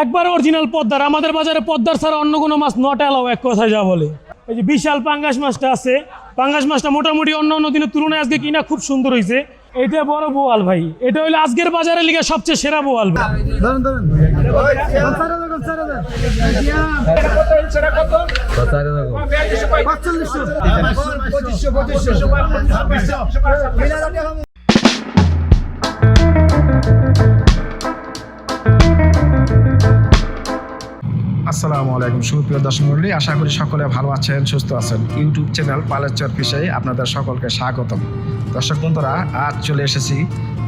একবার অরিজিনাল পদ্মার আমাদের বাজারে পদ্মার ছাড়া অন্য কোনো মাছ নট অ্যালাও এক কথায় যা বলে। এই যে বিশাল পাঙ্গাস মাছটা আছে পাঙ্গাস মাছটা মোটামুটি অন্য অন্য দিনের তুলনায় আজকে কিনা খুব সুন্দর হয়েছে এটা বড় বোয়াল ভাই এটা হইল আজকের বাজারে লিগে সবচেয়ে সেরা বোয়াল ভাই। ধরুন ধরুন। পঁচিশশো আসসালামু আলাইকুম। সুপ্রিয় দর্শক মন্ডলী আশা করি সকলে ভালো আছেন, সুস্থ আছেন। ইউটিউব চ্যানেল পালেচর ফিসাই আপনাদের সকলকে স্বাগতম। দর্শক বন্ধুরা, আজ চলে এসেছি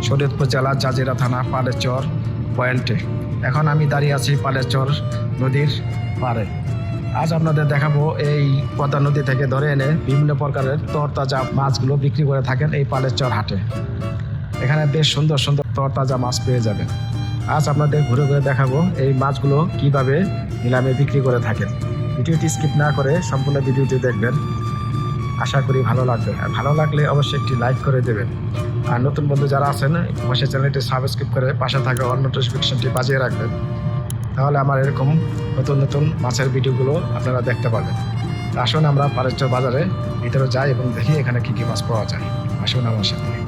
শরীয়তপুর জেলার জাজিরা থানা পালেচর পয়েন্টে। এখন আমি দাঁড়িয়ে আছি পালেচর নদীর পাড়ে। আজ আপনাদের দেখাবো এই পদ্মা নদী থেকে ধরে এনে বিভিন্ন প্রকারের তরতাজা মাছগুলো বিক্রি করে থাকেন এই পালেচর হাটে। এখানে বেশ সুন্দর সুন্দর তরতাজা মাছ পেয়ে যাবেন। আজ আপনাদের ঘুরে ঘুরে দেখাবো এই মাছগুলো কীভাবে নিলামে বিক্রি করে থাকেন। ভিডিওটি স্কিপ না করে সম্পূর্ণ ভিডিওটি দেখবেন। আশা করি ভালো লাগবে। আর ভালো লাগলে অবশ্যই একটি লাইক করে দেবেন। আর নতুন বন্ধু যারা আছেন, অবশ্যই চ্যানেলটি সাবস্ক্রাইব করে পাশে থাকা অন্য নোটিফিকেশনটি বাজিয়ে রাখবেন। তাহলে আমার এরকম নতুন নতুন মাছের ভিডিওগুলো আপনারা দেখতে পাবেন। আসুন আমরা পারেশ্বর বাজারে ভিতরে যাই এবং দেখি এখানে কী কী মাছ পাওয়া যায়। আসুন আমার সাথে।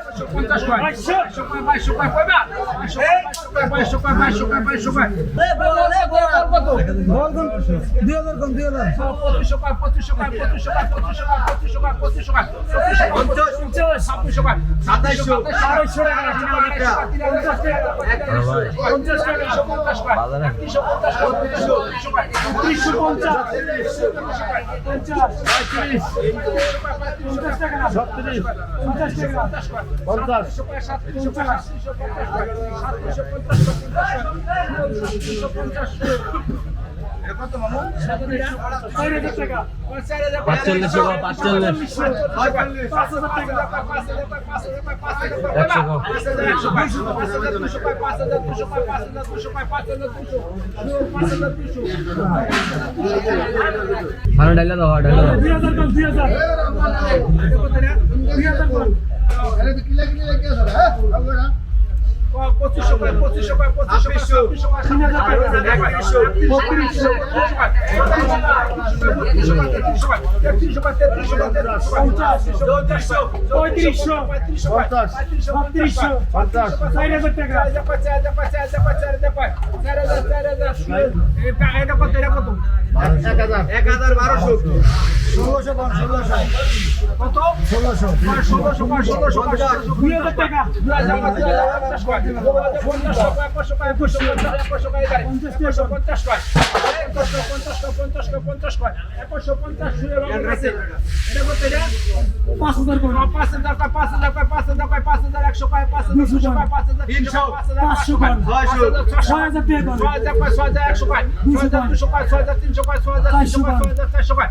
পঞ্চাশ কয় সতেরোশো কয় বাইশশো কয় কয় কয়বা বাইশশো কয় বাইশশো কয় বাইশশো কয় পঁচিশশো কয় পঁচিশশো কয় পঁচিশশো কয় পঁচিশশো কয় পঁচিশশো কয় পঁচিশশো কয় ছাব্বিশশো কয় সাতাইশশো আড়াইশো টাকা পঞ্চাশ টাকা পঞ্চাশ টাকা পঞ্চাশ কয় একত্রিশশো পঞ্চাশ কয় তিরিশশো কয় তিরিশশো পঞ্চাশ। পঞ্চাশ পঁয়ত্রিশ পঞ্চাশ টাকা পঞ্চাশ টাকা পঞ্চাশ টাকা ভালো ডাইলা দাও ডাইলা দাও। দুই হাজার দুই হাজার। দুই হাজার কোন পঁচিশশো কয় পঁচিশশো কয় পঁচিশশো কয় ছাব্বিশশো কয় তিন হাজার টাকা একত্রিশশো বত্রিশশো বত্রিশশো কয় তেত্রিশশো কয় তেত্রিশশো কয় তেত্রিশশো কয় তেত্রিশশো কয় পঞ্চাশ চৌত্রিশশো পঁয়ত্রিশশো পঁয়ত্রিশশো পঞ্চাশ পঁয়ত্রিশশো পঞ্চাশ চার হাজার টাকা চার হাজার চার হাজার চার হাজার চার হাজার চার হাজার চার হাজার এটা কত এটা কত এক হাজার বারোশো ষোলোশো কোন ষোলোশো কত ষোলোশো ষোলোশো কয় ষোলোশো কয় দুই হাজার টাকা দুই হাজার কয় দুই হাজার পঞ্চাশ কয় পঞ্চাশ কয় একশো কয় একশো পঞ্চাশ একশো কয় এগারো পঞ্চাশ পঞ্চাশ কয় একশো পঞ্চাশ কয় পঞ্চাশ কয় পঞ্চাশ কয় একশো পঞ্চাশ শুয়ে বাবুর কাছে এটা কত এটা পাঁচ হাজার কোন পাঁচ হাজার কয় পাঁচ হাজার কয় পাঁচ হাজার কয় পাঁচ হাজার একশো কয় পাঁচ হাজার দুশো কয় পাঁচ হাজার তিনশো পাঁচ হাজার পাঁচশো কয় ছয় হাজার ছয় হাজার টাকা কোন ছয় হাজার কয় ছয় হাজার একশো কয় ছয় হাজার দুশো কয় ছয় হাজার তিনশো কয় ছয় হাজার তিনশো কয় ছয় হাজার চারশো কয় ছয় হাজার চারশো কয় ছয় হাজার পাঁচশো কয় ছয় হাজার ছয়শো কয়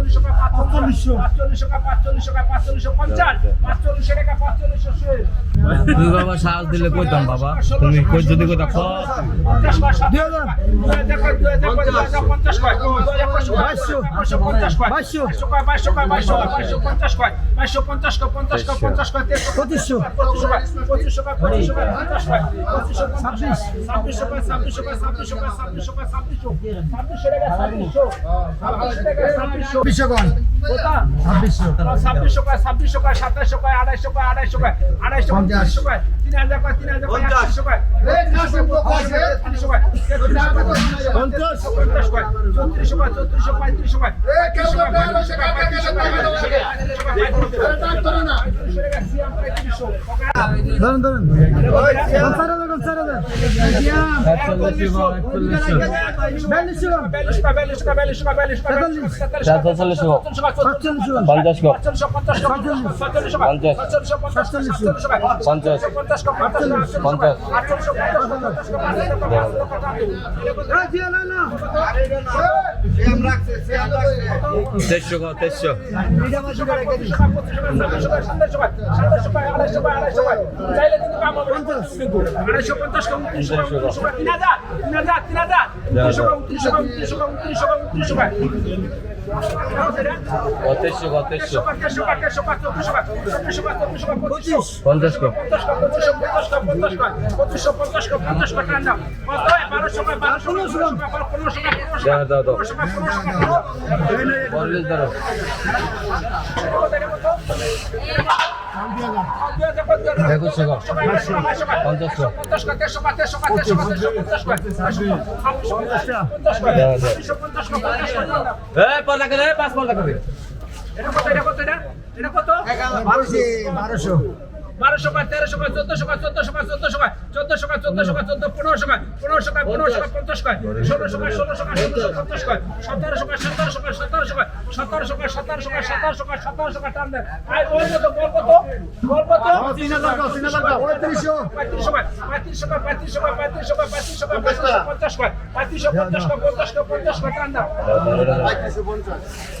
হাজার টাকা সাতাশশো হাজার টাকা পঁয়ত্রিশশো টাকা পাঁচচল্লিশশো পাঁচচল্লিশশো পাঁচচল্লিশশো পাঁচচল্লিশশো পাঁচচল্লিশশো পঞ্চাশ পাঁচচল্লিশশো টাকা পাঁচচল্লিশশো তুই বাবা সাহস দিলে কইতাম বাবা তুমি কই যদি কইতা ক পঞ্চাশ কয় দুই হাজার দুই হাজার কয় দুই হাজার কয় দুই হাজার পঞ্চাশ কয় দুই হাজার পাঁচশো কয় পাঁচশো পঞ্চাশ কয় বাইশশো। বাইশশো কয় বাইশশো কয় বাইশশো কয় বাইশশো পঞ্চাশ কয় বাইশশো পঞ্চাশ কয় পঞ্চাশ কয় পঞ্চাশ কয় তেইশশো পঁচিশশো। পঁচিশশো কয় পঁচিশশো কয় পঁচিশশো কয় পঞ্চাশ কয় পঁচিশশো ছাব্বিশ ছাব্বিশশো কয় ছাব্বিশশো ছাব্বিশশো কয় ছাব্বিশশো সাতাশশো কয় আড়াইশো কয় আড়াইশো কয় আড়াইশো পঞ্চাশ। পঞ্চাশশো কয় তিন হাজার কয় তিন হাজার কয় একশো কয় তেত্রিশশো কয় পঞ্চাশ পঞ্চাশ কয় চৌত্রিশশো কয় চৌত্রিশশো পঁয়ত্রিশশো কয় পঁয়ত্রিশশো কয় পঁয়ত্রিশশো কয় পঁয়ত্রিশশো কয় পঁয়ত্রিশশো কয় পঁয়ত্রিশশো টাকা সিয়াম পঁয়ত্রিশশো ধরুন ধরুন চার হাজার কন চার হাজার একচল্লিশশো একচল্লিশশো বিয়াল্লিশশো সাতচল্লিশশো পঞ্চাশ কো পঞ্চাশ পঞ্চাশ পঞ্চাশ পঞ্চাশ পঞ্চাশ। পঞ্চাশ সাতচল্লিশ। পঞ্চাশ। পঞ্চাশ পঞ্চাশ পঞ্চাশ। আটচল্লিশ তেইশশো কো তেইশশো আড়াইশো পঞ্চাশ উনত্রিশশো উনত্রিশশো তিন হাজার তিন হাজার তিন হাজার উনত্রিশশো উনত্রিশশো উনত্রিশশো উনত্রিশশো উনত্রিশশো ও তেইশশো কো তেইশশো পঁচিশ পঞ্চাশ পঞ্চাশ ধরো একুশশো কো পঞ্চাশ কো দাও দাও এ পড়লা করে। পাঁচ পড়লা করে বারোশো। বারোশো কয় তেরোশো কয় চোদ্দশো কয় চোদ্দশো কয় চোদ্দশো কয় চোদ্দশো কয় চোদ্দশো কয় চোদ্দ পনেরোশো কয় পনেরোশো কয় পনেরোশো কয় পঞ্চাশ কয় ষোলোশো কয় ষোলোশো কয় ষোলোশো পঞ্চাশ কয় সতেরোশো কয় সতেরোশো কয় সতেরোশো কয় সতেরোশো কয় সতেরোশো কয় সতেরোশো কয় সতেরোশো কয় টান দেন আয় বল কত বল কত বল কত পঁয়ত্রিশশো পঁয়ত্রিশশো কয় পঁয়ত্রিশশো কয় পঁয়ত্রিশশো কয় পঁয়ত্রিশশো কয় পঁয়ত্রিশশো কয় পঁয়ত্রিশশো পঞ্চাশ কয় পঁয়ত্রিশশো পঞ্চাশ কয় পঞ্চাশ কয় পঞ্চাশ কয় টান দেন সেটা কত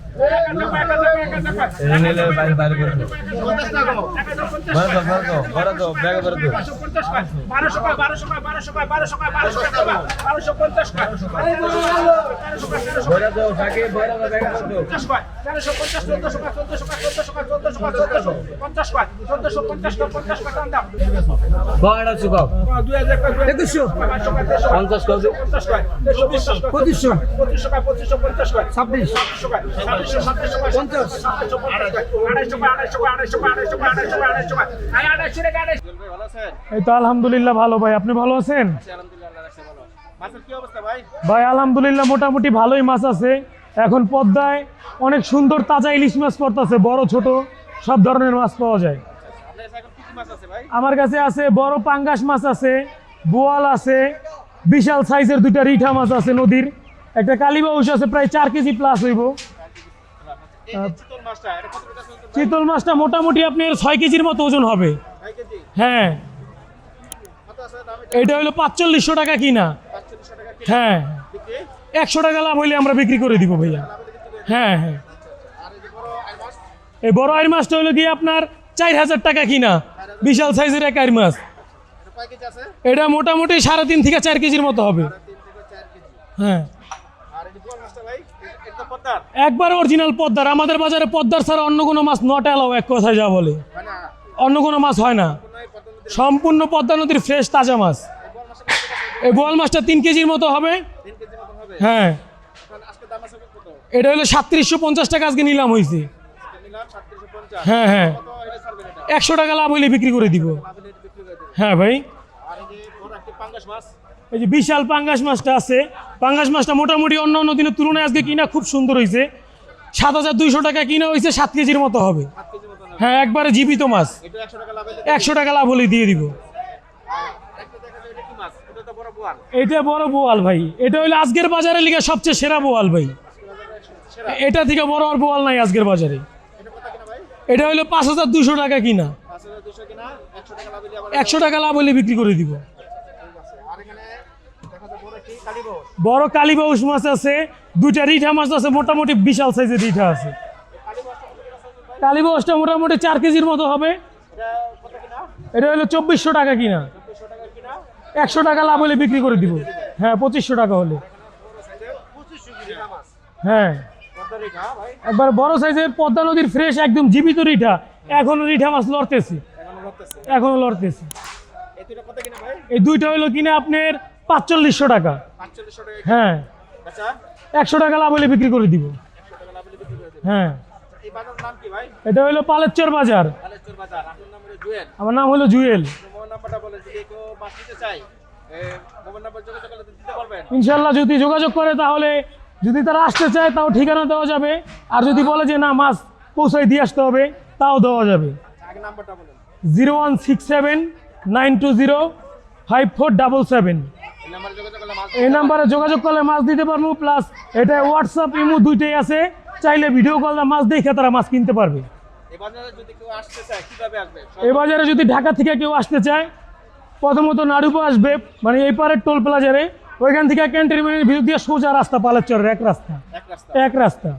পঁচিশশো পঁচিশশো পঁচিশশো পঞ্চাশ ছাব্বিশ এই তো আলহামদুলিল্লাহ ভালো ভাই, আপনি ভালো আছেন? ভাই, আলহামদুলিল্লাহ মোটামুটি ভালোই মাছ আছে। এখন পদ্মায় অনেক সুন্দর তাজা ইলিশ মাছ পড়তেছে, বড়, ছোট, সব ধরনের মাছ পাওয়া যায়। আমার কাছে আছে বড় পাঙ্গাস মাছ আছে, বোয়াল আছে, বিশাল সাইজের দুইটা রিঠা মাছ আছে নদীর। একটা কালীবাউস আছে, প্রায় চার কেজি প্লাস হইব। চিতল মাছটা মোটামুটি আপনার ছয় কেজির মতো ওজন হবে। হ্যাঁ। এটা? হলো পাঁচচল্লিশশো টাকা কিনা। হ্যাঁ। একশো টাকা লাভ হইলে আমরা বিক্রি করে দিব ভাইয়া। হ্যাঁ হ্যাঁ। এই বড় আইর মাছটা হলো গিয়ে আপনার চার হাজার টাকা কিনা। বিশাল সাইজের এক আইর মাছ। এটা মোটামুটি সাড়ে তিন থেকে চার কেজির মতো হবে। হ্যাঁ। একবার অরিজিনাল পদ্মার আমাদের বাজারে পদ্মার ছাড়া অন্য কোনো মাছ নট অ্যালাও এক কথায় যা বলে। অন্য কোনো মাছ হয় না। সম্পূর্ণ পদ্মা নদীর ফ্রেশ তাজা মাছ। এই বোয়াল মাছটা তিন কেজির মতো হবে। হ্যাঁ। এটা হলো সাতত্রিশশো পঞ্চাশ টাকা আজকে নিলাম হয়েছে হ্যাঁ হ্যাঁ। একশো টাকা লাভ হইলে বিক্রি করে দিব। হ্যাঁ ভাই। এই যে বিশাল পাঙ্গাস মাছটা আছে। পাঙ্গাস মাছটা মোটামুটি অন্য অন্য দিনের তুলনায় আজকে কিনা খুব সুন্দর হয়েছে। সাত হাজার দুইশো টাকা কিনা হয়েছে, সাত কেজির মতো হবে। হ্যাঁ একবারে জীবিত মাছ। একশো টাকা লাভ হলে দিয়ে দিব। এটা বড় বোয়াল ভাই। এটা হইল আজকের বাজারে লিগে সবচেয়ে সেরা বোয়াল ভাই। এটা থেকে বড় আর বোয়াল নাই আজকের বাজারে। এটা হইল পাঁচ হাজার দুশো টাকা কিনা। একশো টাকা লাভ হলে বিক্রি করে দিব। বড় কালীবাউস মাছ আছে দুইটা রিঠা মাছ আছে মোটামুটি বিশাল সাইজের রিঠা আছে। কালীবাউসটা মোটামুটি চার কেজির মতো হবে। এটা হলো চব্বিশশো টাকা কিনা। একশো টাকা লাভ হলে বিক্রি করে দিব। হ্যাঁ পঁচিশশো টাকা হলে। হ্যাঁ। একবার বড় সাইজের পদ্মা নদীর ফ্রেশ একদম জীবিত রিঠা। এখনও রিঠা মাছ লড়তেছে। এখনও লড়তেছে। এই দুইটা হলো কিনা আপনার পাঁচচল্লিশশো টাকা। হ্যাঁ। একশো টাকা লাভ হলে, বিক্রি করে দিব। হ্যাঁ। এটা হলো পালেরচর বাজার। আমার নাম হলো জুয়েল। ইনশাল্লাহ যদি যোগাযোগ করে তাহলে যদি তারা আসতে চায় তাও ঠিকানা দেওয়া যাবে। আর যদি বলে যে না মাছ পৌঁছায় দিয়ে আসতে হবে তাও দেওয়া যাবে। Zero one six seven nine two zero five four double seven. এই নাম্বারে যোগাযোগ করলে মাছ দিতে পারব প্লাস এটা হোয়াটসঅ্যাপ ইমো দুইটাই আছে। চাইলে ভিডিও কলে মাছ দেখে তারা মাছ কিনতে পারবে। এই বাজারে যদি ঢাকা থেকে কেউ আসতে চায় প্রথমত নাড়ুপো আসবে মানে এই পারের টোল প্লাজারে। ওইখান থেকে ক্যান্টনমেন্টের ভিতর দিয়ে সোজা রাস্তা পালাচ্চরের এক রাস্তা। এক রাস্তা।